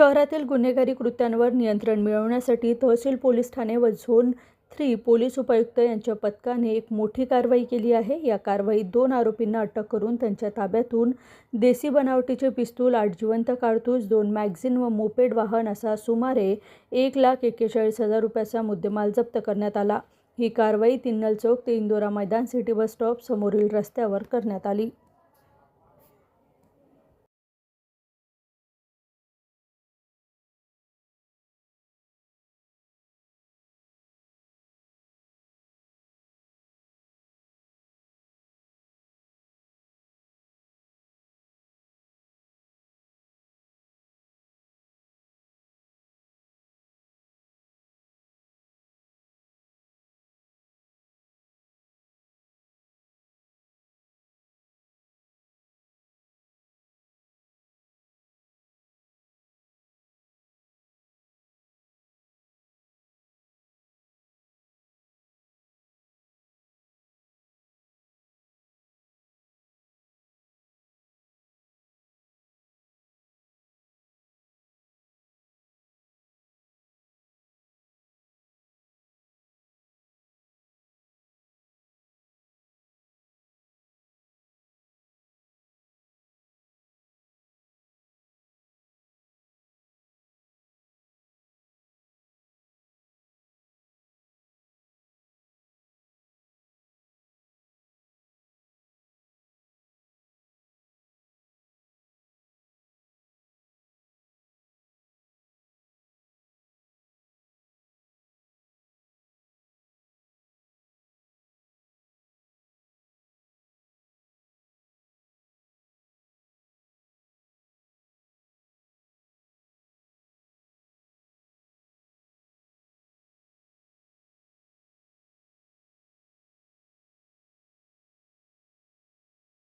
शहरातील गुन्हेगारी कृत्यांवर नियंत्रण मिळवण्यासाठी तहसील पोलीस ठाणे व झोन थ्री पोलीस उपायुक्त यांच्या पथकाने एक मोठी कारवाई केली आहे. या कारवाईत दोन आरोपींना अटक करून त्यांच्या ताब्यातून देसी बनावटीचे पिस्तूल आठ जिवंत काडतूस दोन मॅगझिन व मोपेड वाहन असा सुमारे एक लाख एक्केचाळीस हजार रुपयाचा मुद्देमाल जप्त करण्यात आला. ही कारवाई तिन्नल चौक ते इंदोरा मैदान सिटी बस स्टॉप समोरील रस्त्यावर करण्यात आली.